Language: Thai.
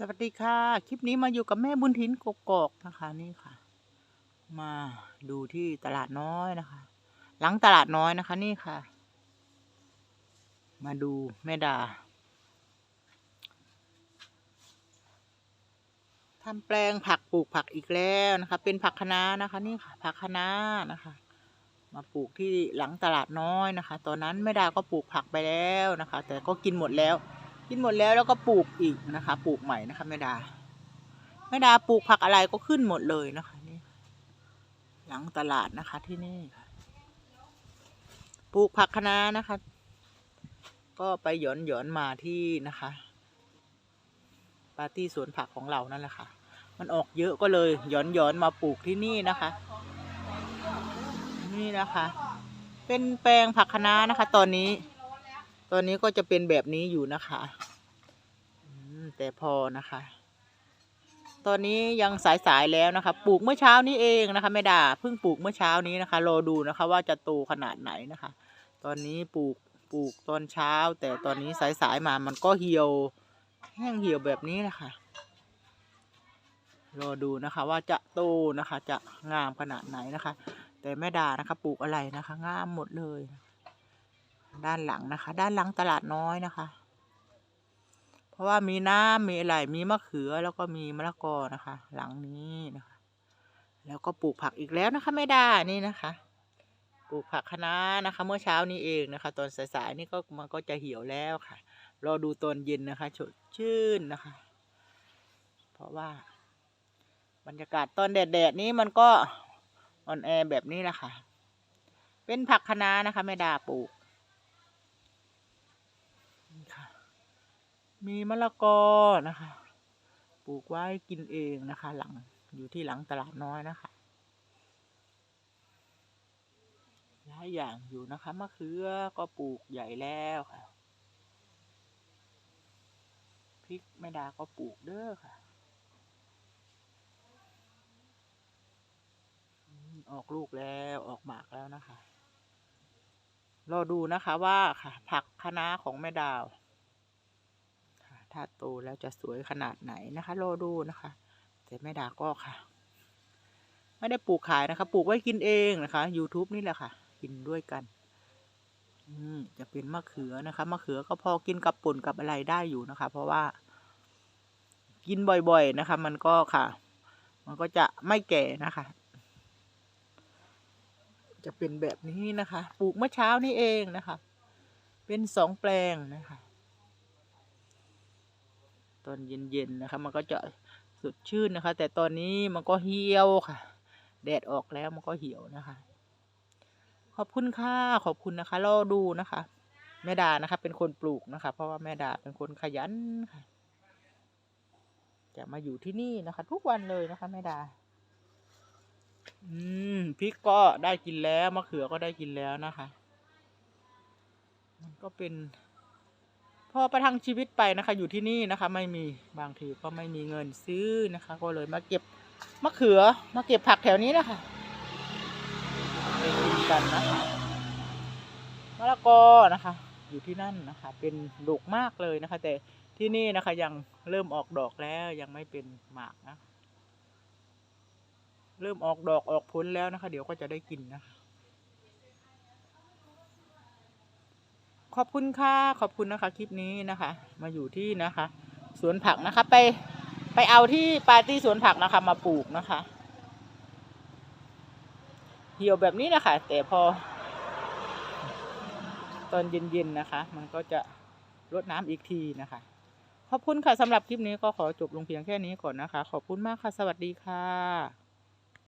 สวัสดีค่ะ คลิปนี้มาอยู่กับแม่บุญทินกกอกนะคะ นี่ค่ะ มาดูที่ตลาดน้อยนะคะ หลังตลาดน้อยนะคะ นี่ค่ะ มาดูแม่ดาทำแปลงผักปลูกผักอีกแล้วนะคะ เป็นผักคะน้านะคะ นี่ค่ะ ผักคะน้านะคะ มาปลูกที่หลังตลาดน้อยนะคะ ตอนนั้นแม่ดาก็ปลูกผักไปแล้วนะคะ แต่ก็กินหมดแล้ว กินหมดแล้วแล้วก็ปลูกอีกนะคะ ปลูกใหม่นะคะแม่ดาแม่ดาปลูกผักอะไรก็ขึ้นหมดเลยนะคะนี่หลังตลาดนะคะที่นี่ค่ะปลูกผักคะน้านะคะ ก็ไปหย่อนหย่อนมาที่นะคะปาร์ตี้สวนผักของเรานั่นแหละค่ะ มันออกเยอะก็เลยหย่อนหย่อนมาปลูกที่นี่นะคะ นี่นะคะ เป็นแปลงผักคะน้านะคะ ตอนนี้ ตอนนี้ก็จะเป็นแบบนี้อยู่นะคะแต่พอนะคะ ตอนนี้ยังสายๆแล้วนะคะ ปลูกเมื่อเช้านี้เองนะคะไม่ด่าเพิ่งปลูกเมื่อเช้านี้นะคะ รอดูนะคะ ว่าจะโตขนาดไหนนะคะ ตอนนี้ปลูกปลูกตอนเช้า แต่ตอนนี้สายๆมามันก็เหี่ยว แห้งเหี่ยวแบบนี้นะคะรอดูนะคะว่าจะโตนะคะ จะงามขนาดไหนนะคะ แต่แม่ดานะคะ ปลูกอะไรนะคะ งามหมดเลย ด้านหลังนะคะ ด้านหลังตลาดน้อยนะคะ เพราะว่ามีน้ำมีอะไรมีมะเขือแล้วก็มีมะละกอนะคะ หลังนี้นะคะ แล้วก็ปลูกผักอีกแล้วนะคะไม่ได้นี่นะคะปลูกผักคะน้านะคะ เมื่อเช้านี้เองนะคะ ตอนสายๆนี่ก็มันก็จะเหี่ยวแล้วค่ะ รอดูตอนเย็นนะคะสดชื่นนะคะ เพราะว่า บรรยากาศตอนแดดๆนี้มันก็อ่อนแอแบบนี้แหละค่ะ เป็นผักคะน้านะคะ ไม่ดาปลูก นี่ค่ะ มีมะละกอนะคะ ปลูกไว้กินเองนะคะ หลังอยู่ที่หลังตลาดน้อยนะคะหลายอย่างอยู่นะคะมะเขือก็ปลูกใหญ่แล้วค่ะพริกแม่ดาก็ปลูกเด้อค่ะ ออกลูกแล้วออกหมากแล้วนะคะรอดูนะคะว่าค่ะ ผักคะน้าของแม่ดาว ถ้าโตแล้วจะสวยขนาดไหนนะคะ รอดูนะคะแต่แม่ดาก็ค่ะ ไม่ได้ปลูกขายนะคะ ปลูกไว้กินเองนะคะ YouTube นี่แหละค่ะ กินด้วยกัน อืมจะเป็นมะเขือนะคะ มะเขือก็พอกินกับป่นกับอะไรได้อยู่นะคะ เพราะว่า กินบ่อยๆนะคะ มันก็ค่ะ มันก็จะไม่แก่นะคะจะเป็นแบบนี้นะคะ ปลูกเมื่อเช้านี้เองนะคะ เป็นสองแปลงนะคะ ตอนเย็นๆนะคะมันก็จะสดชื่นนะคะ แต่ตอนนี้มันก็เหี่ยวค่ะ แดดออกแล้วมันก็เหี่ยวนะคะ ขอบคุณค่ะขอบคุณนะคะรอดูนะคะ แม่ดานะคะ เป็นคนปลูกนะคะ เพราะว่าแม่ดาเป็นคนขยันค่ะ จะมาอยู่ที่นี่นะคะ ทุกวันเลยนะคะแม่ดา อืมพริกก็ได้กินแล้วมะเขือก็ได้กินแล้วนะคะ มันก็เป็น พอประทังชีวิตไปนะคะ อยู่ที่นี่นะคะ ไม่มีบางทีก็ไม่มีเงินซื้อนะคะ ก็เลยมาเก็บมะเขือมาเก็บผักแถวนี้นะคะไปกินกันนะคะมะละกอนะคะ อยู่ที่นั่นนะคะ เป็นดกมากเลยนะคะ แต่ที่นี่นะคะยังเริ่มออกดอกแล้วยังไม่เป็นหมากนะ เริ่มออกดอกออกผลแล้วนะคะ เดี๋ยวก็จะได้กินนะคะ ขอบคุณค่ะ ขอบคุณนะคะคลิปนี้นะคะ มาอยู่ที่นะคะ สวนผักนะคะ ไปไปเอาที่ปาร์ตี้สวนผักนะคะ มาปลูกนะคะ เหี่ยวแบบนี้นะคะ แต่พอ ตอนเย็นๆนะคะ มันก็จะรดน้ำอีกทีนะคะ ขอบคุณค่ะสำหรับคลิปนี้ก็ขอจบลงเพียงแค่นี้ก่อนนะคะ ขอบคุณมากค่ะ สวัสดีค่ะ